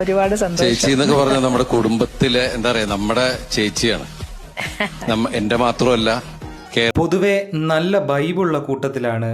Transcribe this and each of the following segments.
ഒരുപാട് ചേച്ചി സന്തോഷം എന്നൊക്കെ പറഞ്ഞാൽ നമ്മുടെ കുടുംബത്തിലെ എന്താ പറയാ നമ്മുടെ ചേച്ചിയാണ്. നമ്മ എന്റെ മാത്രമല്ല കേ- പൊതുവെ നല്ല ബൈബുള്ള കൂട്ടത്തിലാണ്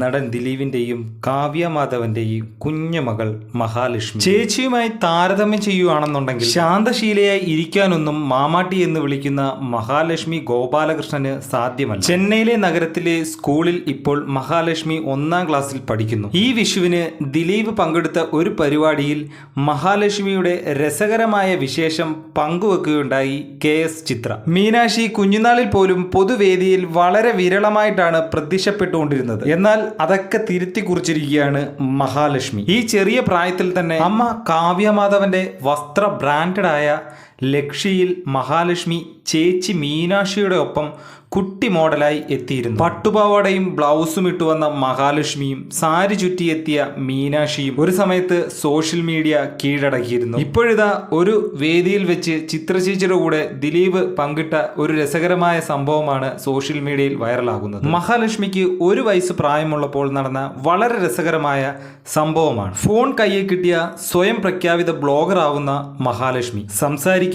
നടൻ ദിലീപിന്റെയും കാവ്യ മാധവന്റെയും കുഞ്ഞുമകൾ മഹാലക്ഷ്മി. ചേച്ചിയുമായി താരതമ്യം ചെയ്യുകയാണെന്നുണ്ടെങ്കിൽ ശാന്തശീലയായി ഇരിക്കാനൊന്നും മാമാട്ടി എന്ന് വിളിക്കുന്ന മഹാലക്ഷ്മി ഗോപാലകൃഷ്ണന് സാധ്യമല്ല. ചെന്നൈയിലെ നഗരത്തിലെ സ്കൂളിൽ ഇപ്പോൾ മഹാലക്ഷ്മി ഒന്നാം ക്ലാസ്സിൽ പഠിക്കുന്നു. ഈ വിഷുവിന് ദിലീപ് പങ്കെടുത്ത ഒരു പരിപാടിയിൽ മഹാലക്ഷ്മിയുടെ രസകരമായ വിശേഷം പങ്കുവെക്കുകയുണ്ടായി കെ എസ് ചിത്ര. മീനാക്ഷി കുഞ്ഞുനാളിൽ പോലും പൊതുവേദിയിൽ വളരെ വിരളമായിട്ടാണ് പ്രത്യക്ഷപ്പെട്ടുകൊണ്ടിരുന്നത്. എന്നാൽ അതൊക്കെ തിരുത്തി കുറിച്ചിരിക്കുകയാണ് മഹാലക്ഷ്മി. ഈ ചെറിയ പ്രായത്തിൽ തന്നെ അമ്മ കാവ്യമാധവന്റെ വസ്ത്ര ബ്രാൻഡഡ് ആയ ലക്ഷ്യയിൽ മഹാലക്ഷ്മി ചേച്ചി മീനാക്ഷിയുടെ ഒപ്പം കുട്ടി മോഡലായി എത്തിയിരുന്നു. പട്ടുപാവാടയും ബ്ലൗസും ഇട്ടു വന്ന മഹാലക്ഷ്മിയും സാരി ചുറ്റിയെത്തിയ മീനാക്ഷിയും ഒരു സമയത്ത് സോഷ്യൽ മീഡിയ കീഴടക്കിയിരുന്നു. ഇപ്പോഴിതാ ഒരു വേദിയിൽ വെച്ച് ചിത്രചേച്ചിയുടെ കൂടെ ദിലീപ് പങ്കിട്ട ഒരു രസകരമായ സംഭവമാണ് സോഷ്യൽ മീഡിയയിൽ വൈറലാകുന്നത്. മഹാലക്ഷ്മിക്ക് ഒരു വയസ്സ് പ്രായമുള്ളപ്പോൾ നടന്ന വളരെ രസകരമായ സംഭവമാണ്. ഫോൺ കയ്യിൽ കിട്ടിയ സ്വയം പ്രഖ്യാപിത ബ്ലോഗർ ആവുന്ന മഹാലക്ഷ്മി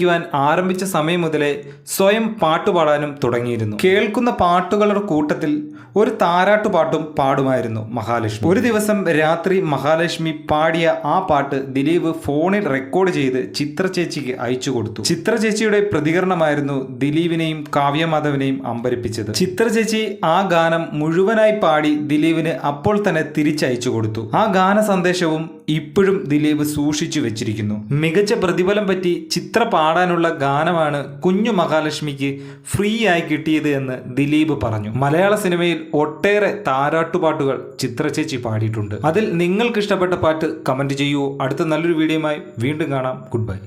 സംസാരിക്കുവാൻ ആരംഭിച്ച സമയം മുതലേ സ്വയം പാട്ടുപാടാനും തുടങ്ങിയിരുന്നു. കേൾക്കുന്ന പാട്ടുകളുടെ കൂട്ടത്തിൽ ഒരു താരാട്ടുപാട്ടും പാടുമായിരുന്നു മഹാലക്ഷ്മി. ഒരു ദിവസം രാത്രി മഹാലക്ഷ്മി പാടിയ ആ പാട്ട് ദിലീപ് ഫോണിൽ റെക്കോർഡ് ചെയ്ത് ചിത്ര ചേച്ചിക്ക് അയച്ചു കൊടുത്തു. ചിത്ര ചേച്ചിയുടെ പ്രതികരണമായിരുന്നു ദിലീപിനെയും കാവ്യമാധവനെയും അമ്പരിപ്പിച്ചത്. ചിത്ര ചേച്ചി ആ ഗാനം മുഴുവനായി പാടി ദിലീപിന് അപ്പോൾ തന്നെ തിരിച്ചയച്ചു കൊടുത്തു. ആ ഗാന സന്ദേശവും ഇപ്പോഴും ദിലീപ് സൂക്ഷിച്ചു വെച്ചിരിക്കുന്നു. മികച്ച പ്രതിഫലം പറ്റി ചിത്ര പാടാനുള്ള ഗാനമാണ് കുഞ്ഞു മഹാലക്ഷ്മിക്ക് ഫ്രീ ആയി കിട്ടിയത് എന്ന് ദിലീപ് പറഞ്ഞു. മലയാള സിനിമയിൽ ഒട്ടേറെ താരാട്ടുപാട്ടുകൾ ചിത്രചേച്ചി പാടിയിട്ടുണ്ട്. അതിൽ നിങ്ങൾക്ക് ഇഷ്ടപ്പെട്ട പാട്ട് കമന്റ് ചെയ്യൂ. അടുത്ത നല്ലൊരു വീഡിയോയുമായി വീണ്ടും കാണാം. Good bye